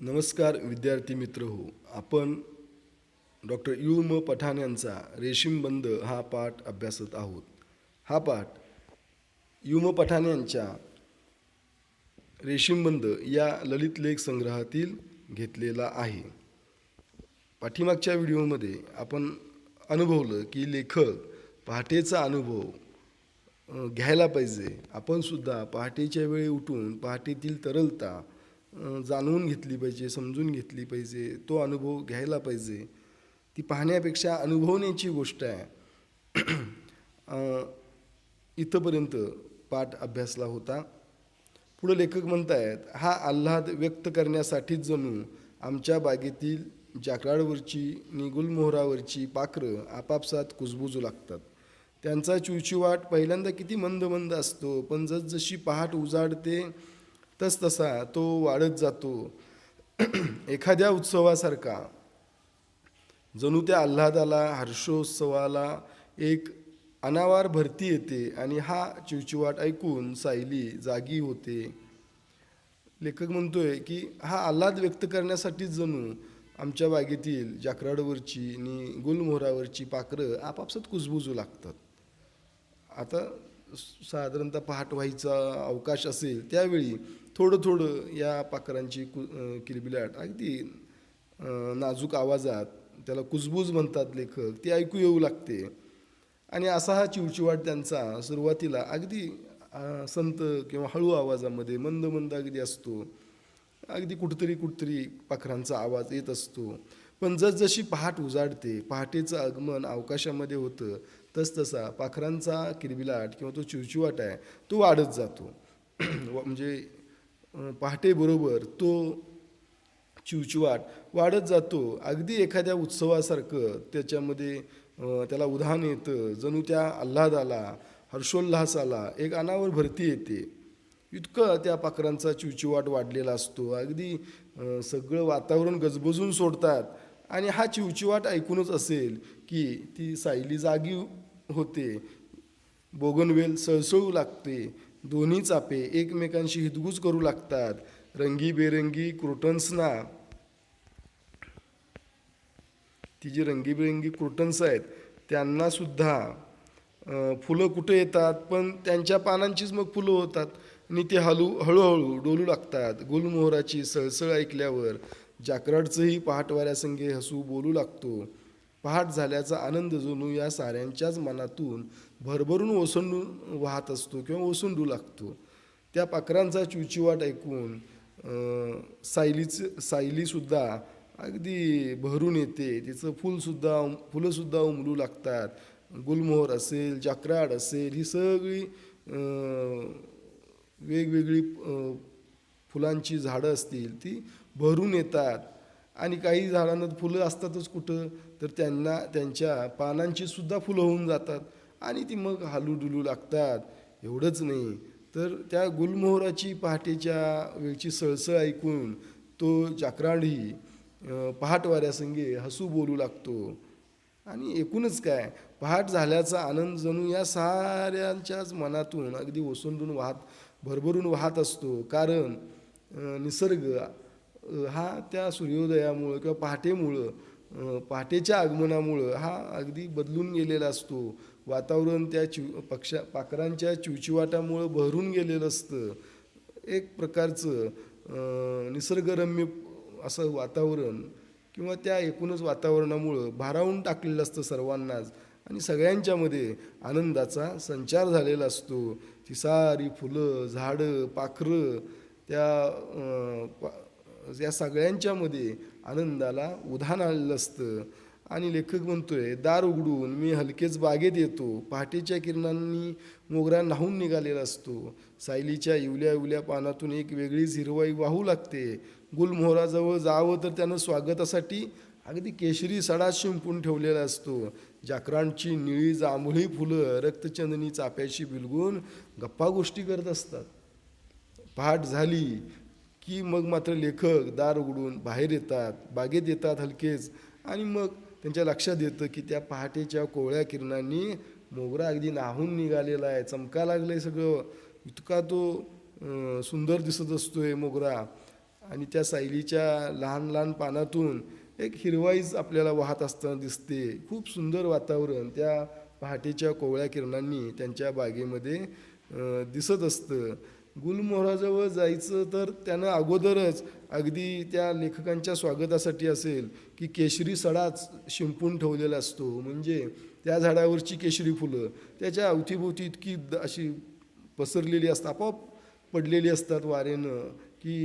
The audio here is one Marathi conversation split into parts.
नमस्कार विद्यार्थी मित्र हो. आपण डॉक्टर यू म पठाण यांचा रेशीमबंद हा पाठ अभ्यासत आहोत. हा पाठ यू म पठाण यांच्या रेशीमबंद या ललित लेख संग्रहातील घेतलेला आहे. पाठीमागच्या व्हिडिओमध्ये आपण अनुभवलं की लेखक पहाटेचा अनुभव घ्यायला पाहिजे. आपण सुद्धा पहाटेच्या वेळी उठून पहाटेतील तरलता जाणवून जाणून घेतली पाहिजे समजून घेतली पाहिजे तो अनुभव घ्यायला पाहिजे. ती पाहण्यापेक्षा अनुभवण्याची गोष्ट आहे. इथंपर्यंत पाठ अभ्यासला होता. पुढं लेखक म्हणतायत हा आल्हाद व्यक्त करण्यासाठीच जणू आमच्या बागेतील जाकराडवरची नि गुलमोहरावरची पाखरं आपापसात कुजबुजू लागतात. त्यांचा चिवचिवाट पहिल्यांदा किती मंद मंद असतो पण जसजशी पहाट उजाडते तसतसा तो वाढत जातो. एखाद्या उत्सवासारखा जणू त्या आल्हादाला हर्षोत्सवाला एक अनावार भरती येते आणि हा चिवचिवाट ऐकून सायली जागी होते. लेखक म्हणतोय की हा आल्हाद व्यक्त करण्यासाठीच जणू आमच्या बागेतील जाकराडवरची आणि गुलमोहरावरची पाखरं आपापसात कुजबुजू लागतात. आता साधारणतः पहाट व्हायचा अवकाश असेल त्यावेळी थोडं थोडं या पाखरांची कु किलबिलाट. अगदी नाजूक आवाजात त्याला कुजबूज म्हणतात लेखक ती ऐकू येऊ लागते. आणि असा हा चिवचिवाट त्यांचा सुरुवातीला अगदी संत किंवा हळू आवाजामध्ये मंद मंद अगदी असतो. अगदी कुठतरी कुठतरी पाखरांचा आवाज येत असतो. पण जसजशी पहाट उजाडते पहाटेचं आगमन अवकाशामध्ये होतं तसतसा पाखरांचा किरबिलाट किंवा तो चिवचिवाट आहे तो वाढत जातो. व- म्हणजे पहाटेबरोबर तो चिवचिवाट वाढत जातो. अगदी एखाद्या उत्सवासारखं त्याच्यामध्ये त्याला उधाण येतं. जणू त्या आल्हादाला हर्षोल्हासाला एक अनावर भरती येते. इतकं त्या पाखरांचा चिवचिवाट वाढलेला असतो. अगदी सगळं वातावरण गजबजून सोडतात. आणि हा चिवचिवाट ऐकूनच असेल की ती सायली जागी होते. बोगनवेल सळसळू लागते. दोन्ही चापे एकमेकांशी हितगुज करू लागतात. रंगीबेरंगी क्रोटन्सना. ती जी रंगीबेरंगी क्रोटन्स आहेत त्यांना सुद्धा फुलं कुठे येतात? पण त्यांच्या पानांचीच मग फुलं होतात. आणि ते हलू हळूहळू डोलू लागतात. गुलमोहराची सळसळ ऐकल्यावर जाकराडचंही पहाटवाऱ्यासंगे हसू बोलू लागतो. पहाट झाल्याचा आनंद जणू या साऱ्यांच्याच मनातून भरभरून ओसंडून वाहत असतो किंवा ओसंडू लागतो. त्या पाखरांचा चिवचिवाट ऐकून सायलीचं सायलीसुद्धा अगदी भरून येते. तिचं फुलसुद्धा फुलंसुद्धा उमलू लागतात. गुलमोहर असेल जाकराड असेल ही सगळी वेगवेगळी फुलांची झाडं असतील ती भरून येतात. आणि काही झाडांना फुलं असतातच कुठं? तर त्यांना त्यांच्या पानांची सुद्धा फुलं होऊन जातात आणि ती मग हालूडुलू लागतात. एवढंच नाही. तर त्या गुलमोहराची पहाटेच्या वेळची सळसळ ऐकून तो जाकरांडही पहाटवाऱ्यासंगे पहाट वाऱ्यासंगे हसू बोलू लागतो. आणि एकूणच काय पहाट झाल्याचा आनंद जणू या साऱ्यांच्याच मनातून अगदी ओसंडून वाहत भरभरून वाहत असतो. कारण निसर्ग हा त्या सूर्योदयामुळं किंवा पहाटेमुळं पहाटेच्या आगमनामुळं हा अगदी बदलून गेलेला असतो. वातावरण त्या चिव पक्षा पाखरांच्या चिवचिवाटामुळं बहरून गेलेलं असतं. एक प्रकारचं निसर्गरम्य असं वातावरण किंवा त्या एकूणच वातावरणामुळं भारावून टाकलेलं असतं सर्वांनाच. आणि सगळ्यांच्यामध्ये आनंदाचा संचार झालेला असतो. ती सारी फुलं झाडं पाखरं त्या या सगळ्यांच्यामध्ये आनंदाला उधाण आलेलं असतं. आणि लेखक म्हणतोय दार उघडून मी हलकेच बागेत येतो. पहाटेच्या किरणांनी मोगरा न्हावून निघालेला असतो. सायलीच्या इवल्या इवल्या पानातून एक वेगळीच हिरवाई वाहू लागते. गुलमोहराजवळ जावं तर त्यानं स्वागतासाठी अगदी केशरी सडा शिंपून ठेवलेला असतो. जाकरांची निळी जांभळी फुलं रक्तचंदनी चाप्याशी बिलगून गप्पा गोष्टी करत असतात. पहाट झाली. की मग मात्र लेखक दार उघडून बाहेर येतात बागेत येतात हलकेच. आणि मग त्यांच्या लक्षात येतं की त्या पहाटेच्या कोवळ्या किरणांनी मोगरा अगदी नाहून निघालेला आहे चमका लागलं आहे सगळं. इतका तो सुंदर दिसत असतो आहे मोगरा. आणि त्या सायलीच्या लहान लहान पानातून एक हिरवाईच आपल्याला वाहत असताना दिसते. खूप सुंदर वातावरण त्या पहाटेच्या कोवळ्या किरणांनी त्यांच्या बागेमध्ये दिसत असतं. गुलमोहराजवळ जायचं तर त्यानं अगोदरच अगदी त्या लेखकांच्या स्वागतासाठी असेल की केशरी सडाच शिंपून ठेवलेला असतो. म्हणजे त्या झाडावरची केशरी फुलं त्याच्या अवतीभोवती इतकी अशी पसरलेली असतात आपोआप पडलेली असतात वारेनं की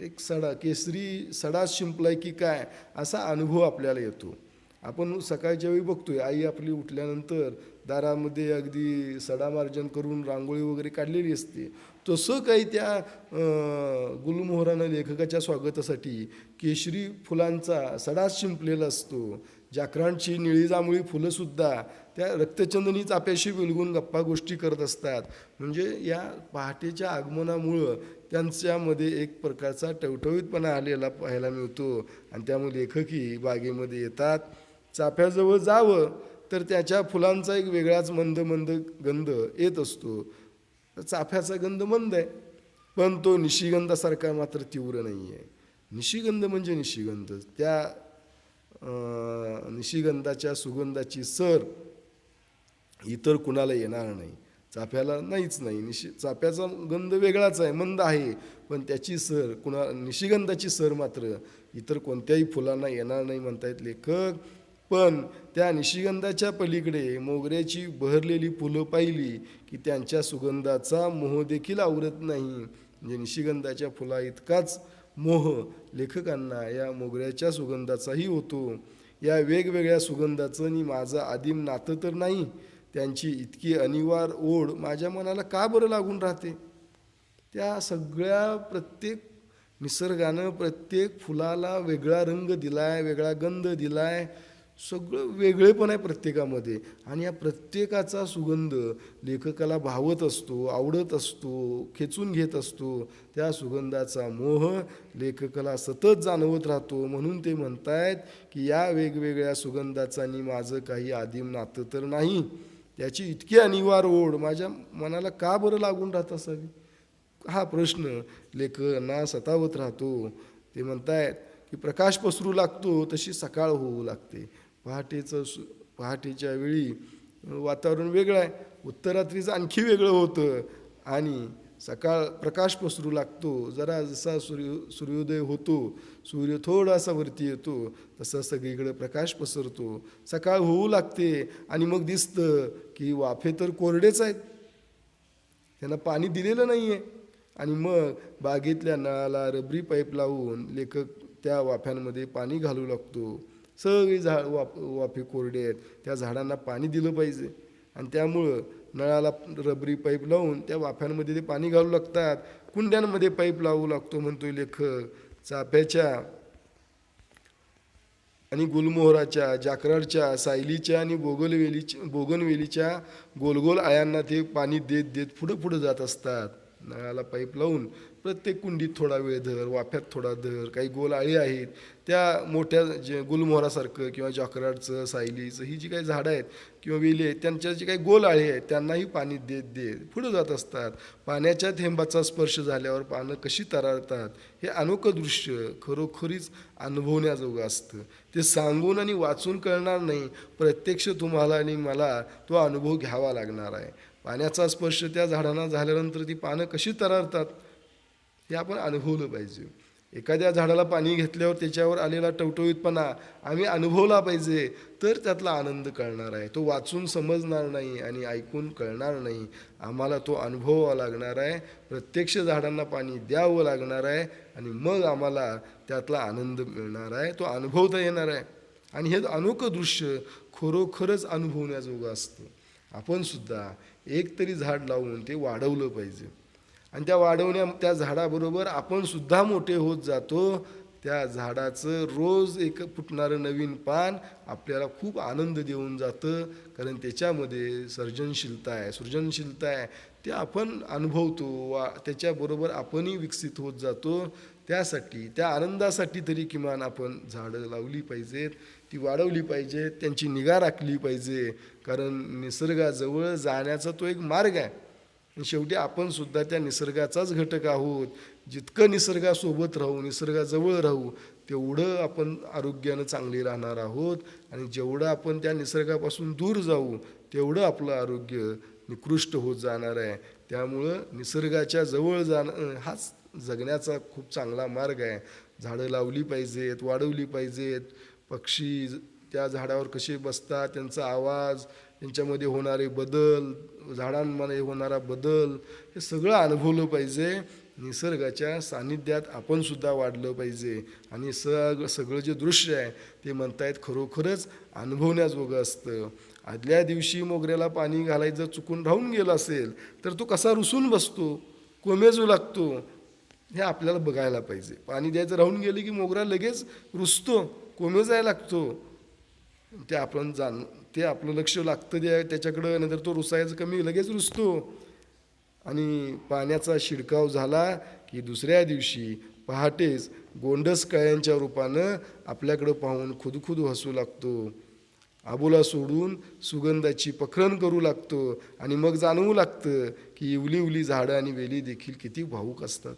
एक सडा केसरी सडाच शिंपलाय की काय असा अनुभव आपल्याला येतो. आपण सकाळच्या वेळी बघतोय आई आपली उठल्यानंतर दारामध्ये अगदी सडामार्जन करून रांगोळी वगैरे काढलेली असते. तसं काही त्या गुलमोहरानं लेखकाच्या स्वागतासाठी केशरी फुलांचा सडाच शिंपलेला असतो. जाकरांची निळी जांभळी फुलंसुद्धा त्या रक्तचंदनी चाप्याशी विलगून गप्पा गोष्टी करत असतात. म्हणजे या पहाटेच्या आगमनामुळं त्यांच्यामध्ये एक प्रकारचा टवटवीतपणा आलेला पाहायला मिळतो. आणि त्यामुळे लेखकही बागेमध्ये येतात. चाफ्याजवळ जावं तर त्याच्या फुलांचा एक वेगळाच मंद मंद गंध येत असतो. चाफ्याचा गंध मंद आहे पण तो निशिगंधासारखा मात्र तीव्र नाही आहे निशिगंध म्हणजे निशिगंध. त्या निशिगंधाच्या सुगंधाची सर इतर कुणाला येणार नाही. चाफ्याला नाहीच नाही. निशि चाफ्याचा गंध वेगळाच आहे मंद आहे पण त्याची सर कुणा निशिगंधाची सर मात्र इतर कोणत्याही फुलांना येणार नाही म्हणतायत लेखक. पण त्या निशिगंधाच्या पलीकडे मोगऱ्याची बहरलेली फुलं पाहिली की त्यांच्या सुगंधाचा मोह देखील आवरत नाही. म्हणजे निशिगंधाच्या फुला इतकाच मोह लेखकांना या मोगऱ्याच्या सुगंधाचाही होतो. या वेगवेगळ्या सुगंधाचं आणि माझं आदिम नातं तर नाही त्यांची इतकी अनिवार ओढ माझ्या मनाला का बरं लागून राहते? त्या सगळ्या प्रत्येक निसर्गानं प्रत्येक फुलाला वेगळा रंग दिलाय वेगळा गंध दिलाय सगळं वेगळेपण आहे प्रत्येकामध्ये. आणि या प्रत्येकाचा सुगंध लेखकाला भावत असतो आवडत असतो खेचून घेत असतो. त्या सुगंधाचा मोह लेखकाला सतत जाणवत राहतो. म्हणून ते म्हणतायत की या वेगवेगळ्या सुगंधाचा आणि माझं काही आदिम नातं तर नाही. त्याची इतकी अनिवार्य ओढ. माझ्या मनाला का बरं लागून राहत असावी? हा प्रश्न लेखकांना सतावत राहतो. ते म्हणतायत की प्रकाश पसरू लागतो तशी सकाळ होऊ लागते. पहाटेचं सु पहाटेच्या वेळी वातावरण वेगळं आहे. उत्तरात्रीचं आणखी वेगळं होतं. आणि सकाळ प्रकाश पसरू लागतो. जरा जसा सूर्य सूर्योदय होतो सूर्य थोडासा वरती येतो तसा सगळीकडे प्रकाश पसरतो. सकाळ होऊ लागते आणि मग दिसतं की वाफे तर कोरडेच आहेत. त्यांना पाणी दिलेलं नाही आहे आणि मग बागेतल्या नळाला रबरी पाईप लावून लेखक त्या वाफ्यांमध्ये पाणी घालू लागतो. सगळी झाड वाफ वाफे कोरडे आहेत. त्या झाडांना पाणी दिलं पाहिजे. आणि त्यामुळं नळाला रबरी पाईप लावून त्या वाफ्यांमध्ये ते पाणी घालू लागतात. कुंड्यांमध्ये पाईप लावू लागतो म्हणतो लेखक. चाफ्याच्या आणि गुलमोहराच्या जाकराडच्या सायलीच्या आणि बोगलवेलीच्या बोगनवेलीच्या गोलगोल आयांना ते पाणी देत देत पुढं पुढं जात असतात. नळाला पाईप लावून प्रत्येक कुंडीत थोडा वेळ धर वाफ्यात थोडा धर काही गोल आळी आहेत त्या मोठ्या जे गुलमोहरासारखं किंवा जॉकराडचं सायलीचं ही जी काही झाडं आहेत किंवा वेली आहेत त्यांच्या जे काही गोल आळी आहेत त्यांनाही पाणी देत देत पुढं जात असतात. पाण्याच्या थेंबाचा स्पर्श झाल्यावर पानं कशी तरारतात हे अनोखं दृश्य खरोखरीच अनुभवण्याजोगं असतं. ते सांगून आणि वाचून कळणार नाही. प्रत्यक्ष तुम्हाला आणि मला तो अनुभव घ्यावा लागणार आहे. पाण्याचा स्पर्श त्या झाडांना झाल्यानंतर ती पानं कशी तरारतात हे आपण अनुभवलं पाहिजे. एखाद्या झाडाला पाणी घेतल्यावर त्याच्यावर आलेला टवटवीतपणा आम्ही अनुभवला पाहिजे तर त्यातला आनंद कळणार आहे. तो वाचून समजणार नाही आणि ऐकून कळणार नाही. आम्हाला तो अनुभवावा लागणार आहे. प्रत्यक्ष झाडांना पाणी द्यावं लागणार आहे आणि मग आम्हाला त्यातला आनंद मिळणार आहे. तो अनुभवता येणार आहे. आणि हे अनोखं दृश्य खरोखरच अनुभवण्याजोगं असतं. आपणसुद्धा एकतरी एक तरी झाड लावून ते वाढवलं पाहिजे. आणि त्या वाढवण्या त्या झाडाबरोबर आपण सुद्धा मोठे होत जातो. त्या झाडाचं रोज एक फुटणारं नवीन पान आपल्याला खूप आनंद देऊन जातं. कारण त्याच्यामध्ये सर्जनशीलता आहे. सृजनशीलता आहे. ते आपण अनुभवतो वा त्याच्याबरोबर आपणही विकसित होत जातो. त्यासाठी त्या आनंदासाठी तरी किमान आपण झाडं लावली पाहिजेत. ती वाढवली पाहिजेत. त्यांची निगा राखली पाहिजे. कारण निसर्गाजवळ जाण्याचा तो एक मार्ग आहे. आणि शेवटी आपण सुद्धा त्या निसर्गाचाच घटक आहोत. जितकं निसर्गासोबत राहू निसर्गाजवळ राहू तेवढं आपण आरोग्यानं चांगली राहणार आहोत. आणि जेवढं आपण त्या निसर्गापासून दूर जाऊ तेवढं आपलं आरोग्य निकृष्ट होत जाणार आहे. त्यामुळं निसर्गाच्या जवळ जाणं हाच जगण्याचा खूप चांगला मार्ग आहे. झाडं लावली पाहिजेत वाढवली पाहिजेत. पक्षी त्या झाडावर कसे बसतात त्यांचा आवाज त्यांच्यामध्ये होणारे बदल झाडांमध्ये होणारा बदल हे सगळं अनुभवलं पाहिजे. निसर्गाच्या सान्निध्यात आपण सुद्धा वाढलं पाहिजे. आणि सग सगळं जे दृश्य आहे ते म्हणतायत खरोखरच अनुभवण्याजोगं असतं. आदल्या दिवशी मोगऱ्याला पाणी घालायचं चुकून राहून गेलं असेल तर तो कसा रुसून बसतो कोमेजू लागतो हे आपल्याला बघायला पाहिजे. पाणी द्यायचं राहून गेलं की मोगरा लगेच रुसतो कोमेजायला लागतो. ते आपण जाण ते आपलं लक्ष लागतं त्या त्याच्याकडं नंतर तो रुसायचं कमी लगेच रुसतो. आणि पाण्याचा शिडकाव झाला की दुसऱ्या दिवशी पहाटेच गोंडस कळ्यांच्या रूपानं आपल्याकडं पाहून खुदखुद हसू लागतो. आबोला सोडून सुगंधाची पखरण करू लागतो आणि मग जाणवू लागतं की इवली उली झाडं आणि वेली देखील किती भाऊक असतात.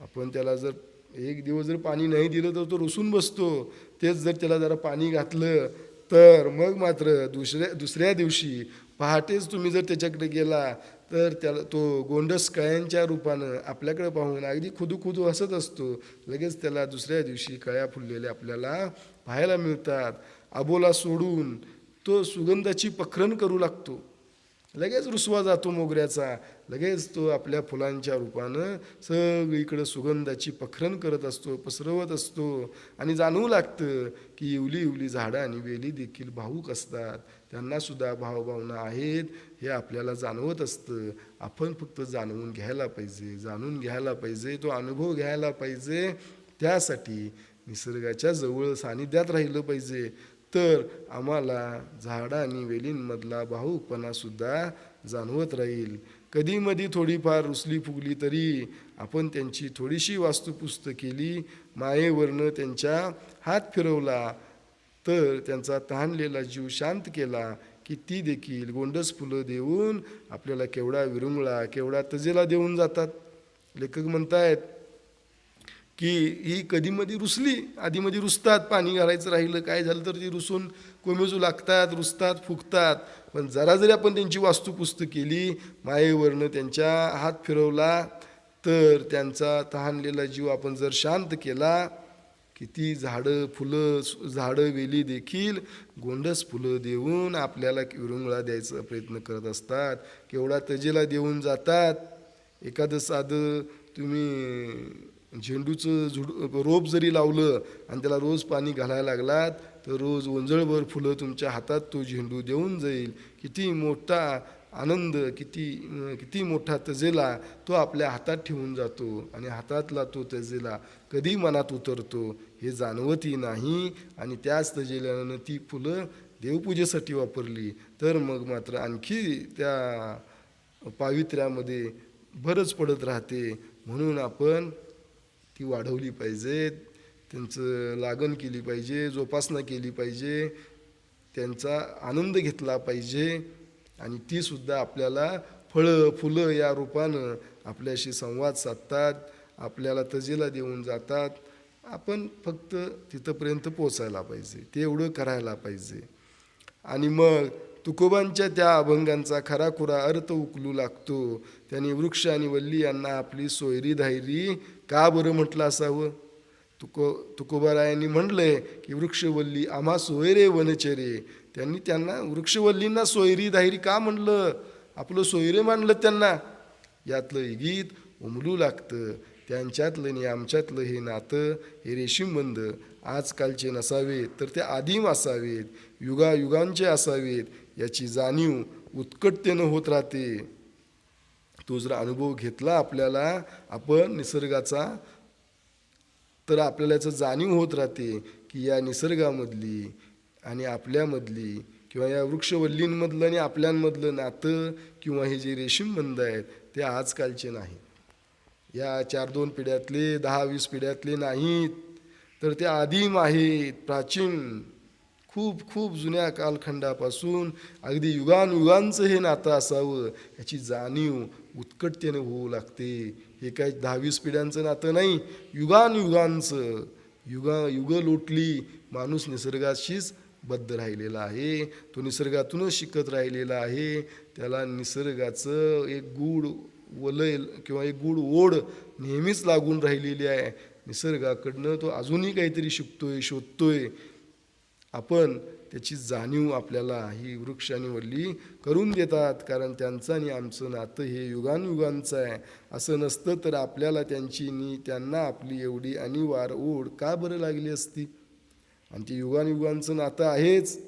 आपण त्याला जर एक दिवस जर पाणी नाही दिलं तर तो रुसून बसतो. तेच जर त्याला जरा पाणी घातलं तर मग मात्र दुसऱ्या दुसऱ्या दिवशी पहाटेच तुम्ही जर त्याच्याकडे गेला तर त्याला तो गोंडस कळ्यांच्या रूपानं आपल्याकडे पाहून अगदी खुदू खुदू हसत असतो. लगेच त्याला दुसऱ्या दिवशी कळ्या फुललेल्या आपल्याला पाहायला मिळतात. आबोला सोडून तो सुगंधाची पखरण करू लागतो. लगेच रुसवा जातो मोगऱ्याचा. लगेच तो आपल्या फुलांच्या रूपानं सगळीकडं सुगंधाची पखरण करत असतो पसरवत असतो. आणि जाणवू लागतं की इवली इवली झाडं आणि वेली देखील भाऊक असतात. त्यांना सुद्धा भावभावना आहेत हे आपल्याला जाणवत असतं. आपण फक्त जाणवून घ्यायला पाहिजे जाणून घ्यायला पाहिजे तो अनुभव घ्यायला पाहिजे. त्यासाठी निसर्गाच्या जवळ सानिध्यात राहिलं पाहिजे. तर आम्हाला झाडं आणि वेलींमधला भाऊकपणासुद्धा जाणवत राहील. कधी मधी थोडीफार रुसली फुगली तरी आपण त्यांची थोडीशी वास्तुपुस्त केली मायेवरनं त्यांच्या हात फिरवला तर त्यांचा तहानलेला जीव शांत केला की ती देखील गोंडस फुलं देऊन आपल्याला केवढा विरुंगळा केवढा तजेला देऊन जातात. लेखक म्हणतायत की ही कधीमध्ये रुसली आधीमध्ये रुसतात पाणी घालायचं राहिलं काय झालं तर ती रुसून कोमेजू लागतात रुसतात फुगतात. पण जरा जरी आपण त्यांची वास्तुपुस्त केली मायेवरनं त्यांच्या हात फिरवला तर त्यांचा तहानलेला जीव आपण जर शांत केला किती झाडं फुलं झाडं वेली देखील गोंडस फुलं देऊन आपल्याला विरुंगळा द्यायचा प्रयत्न करत असतात. केवढा तजेला देऊन जातात. एखादं साधं तुम्ही झेंडूचं झुड रोप जरी लावलं आणि त्याला रोज पाणी घालायला लागलात तर रोज ओंजळभर फुलं तुमच्या हातात तो झेंडू देऊन जाईल. किती मोठा आनंद किती किती मोठा तजेला तो आपल्या हातात ठेवून जातो आणि हातातला तो तजेला कधी मनात उतरतो हे जाणवतही नाही आणि त्याच तजेल्यानं ती फुलं देवपूजेसाठी वापरली. तर मग मात्र आणखी त्या पावित्र्यामध्ये भरच पडत राहते. म्हणून आपण ती वाढवली पाहिजे त्यांचं लागण केली पाहिजे जोपासना केली पाहिजे त्यांचा आनंद घेतला पाहिजे आणि ती सुद्धा आपल्याला फळं फुलं या रूपानं आपल्याशी संवाद साधतात आपल्याला तजेला देऊन जातात. आपण फक्त तिथंपर्यंत पोचायला पाहिजे ते एवढं करायला पाहिजे. आणि मग तुकोबांच्या त्या अभंगांचा खराखुरा अर्थ उकलू लागतो. त्यांनी वृक्ष आणि वल्ली यांना आपली सोयरी धायरी का बरं म्हटलं असावं? तुको तुकोबारायांनी म्हणलंय की वृक्षवल्ली आम्हा सोयरे वनचरे. त्यांनी त्यांना वृक्षवल्लींना सोयरी धायरी का म्हणलं? आपलं सोयरे मानलं त्यांना. यातलं गीत उमलू लागतं. त्यांच्यातलं आणि आमच्यातलं हे नातं हे रेशीमबंध आजकालचे नसावेत. तर ते आदिम असावेत युगायुगांचे असावेत याची जाणीव उत्कटतेनं होत राहते. तो जर अनुभव घेतला आपल्याला आपण निसर्गाचा तर आपल्याला याचं जाणीव होत राहते की या निसर्गामधली आणि आपल्यामधली किंवा या वृक्षवल्लींमधलं आणि आपल्यांमधलं नातं किंवा हे जे रेशीमबंध आहेत ते आजकालचे नाहीत. या चार दोन पिढ्यातले दहा वीस पिढ्यातले नाहीत. तर ते आदिम आहेत प्राचीन खूप खूप जुन्या कालखंडापासून अगदी युगानुयुगांचं हे नातं असावं याची जाणीव उत्कटतेने होऊ लागते. हे काय दहावीस पिढ्यांचं नातं नाही युगानयुगांचं. युगा युग लोटली माणूस निसर्गाशीच बद्ध राहिलेला आहे. तो निसर्गातूनच शिकत राहिलेला आहे. त्याला निसर्गाचं एक गूढ वलय किंवा एक गूढ ओढ नेहमीच लागून राहिलेली आहे. निसर्गाकडनं तो अजूनही काहीतरी शिकतोय शोधतोय. आपण त्याची जाणीव आपल्याला ही वृक्ष आणि वल्ली करून देतात कारण त्यांचं आणि आमचं नातं हे युगानुयुगांचं आहे. असं नसतं तर आपल्याला त्यांची नी त्यांना आपली एवढी अनिवार ओढ का बरं लागली असती? आणि ते युगानुयुगांचं नातं आहेच.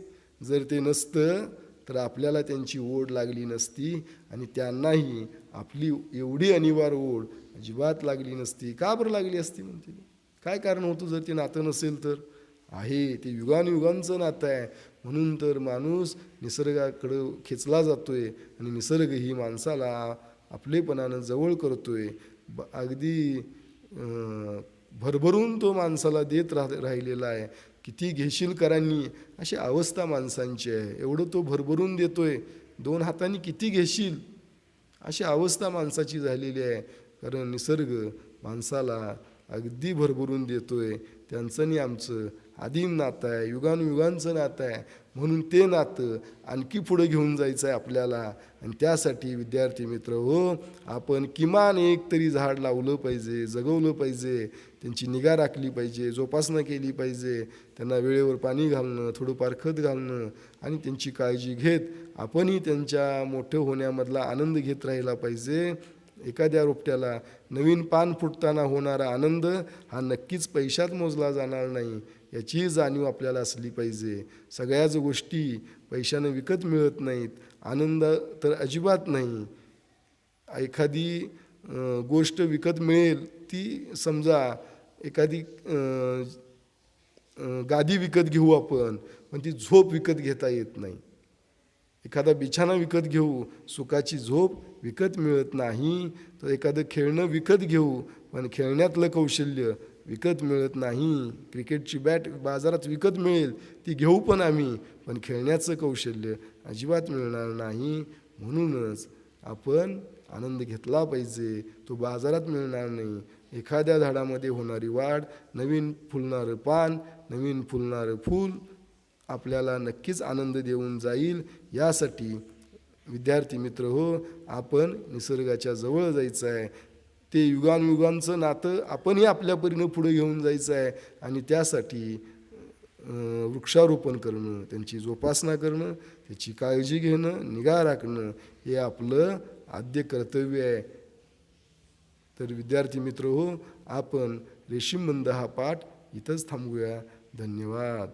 जर ते नसतं तर आपल्याला त्यांची ओढ लागली नसती आणि त्यांनाही आपली एवढी अनिवार्य ओढ अजिबात लागली नसती. का बरं लागली असती म्हणते? काय कारण होतं जर ते नातं नसेल तर? आहे ते युगानुयुगांचं नातं आहे. म्हणून तर माणूस निसर्गाकडं खेचला जातो आहे आणि निसर्ग ही माणसाला आपलेपणानं जवळ करतो आहे ब अगदी भरभरून तो माणसाला देत राह राहिलेला आहे. किती घेशील करांनी? अशी अवस्था माणसांची आहे. एवढं तो भरभरून देतोय. दोन हातांनी किती घेशील? अशी अवस्था माणसाची झालेली आहे. कारण निसर्ग माणसाला अगदी भरभरून देतोय. त्यांचं आणि आमचं. आदिम नातं आहे युगानुयुगांचं नातं आहे म्हणून ते नातं आणखी पुढे घेऊन जायचं आहे आपल्याला. आणि त्यासाठी विद्यार्थी मित्र हो आपण किमान एक तरी झाड लावलं पाहिजे जगवलं पाहिजे त्यांची निगा राखली पाहिजे जोपासना केली पाहिजे त्यांना वेळेवर पाणी घालणं थोडंफार खत घालणं आणि त्यांची काळजी घेत आपणही त्यांच्या मोठं होण्यामधला आनंद घेत राहिला पाहिजे. एखाद्या रोपट्याला नवीन पान फुटताना होणारा आनंद हा नक्कीच पैशात मोजला जाणार नाही. याचीही जाणीव आपल्याला असली पाहिजे. सगळ्याच गोष्टी पैशानं विकत मिळत नाहीत. आनंद तर अजिबात नाही. एखादी गोष्ट विकत मिळेल ती समजा एखादी गादी विकत घेऊ आपण पण ती झोप विकत घेता येत नाही. एखादा बिछाना विकत घेऊ सुखाची झोप विकत मिळत नाही. तर एखादं खेळणं विकत घेऊ पण खेळण्यातलं कौशल्य विकत मिळत नाही. क्रिकेटची बॅट बाजारात विकत मिळेल ती घेऊ पण आम्ही. पण खेळण्याचं कौशल्य अजिबात मिळणार नाही. म्हणूनच आपण आनंद घेतला पाहिजे. तो बाजारात मिळणार नाही. एखाद्या झाडामध्ये होणारी वाढ नवीन फुलणारं पान नवीन फुलणारं फूल आपल्याला नक्कीच आनंद देऊन जाईल. यासाठी विद्यार्थी मित्र हो आपण निसर्गाच्या जवळ जायचं आहे. ते युगानयुगांचं नातं आपणही आपल्या परीनं पुढे घेऊन जायचं आहे आणि त्यासाठी वृक्षारोपण करणं त्यांची जोपासना करणं त्याची काळजी घेणं निगा राखणं हे आपलं आद्य कर्तव्य आहे. तर विद्यार्थी मित्र हो आपण रेशीमबंद हा पाठ इथंच थांबूया. धन्यवाद.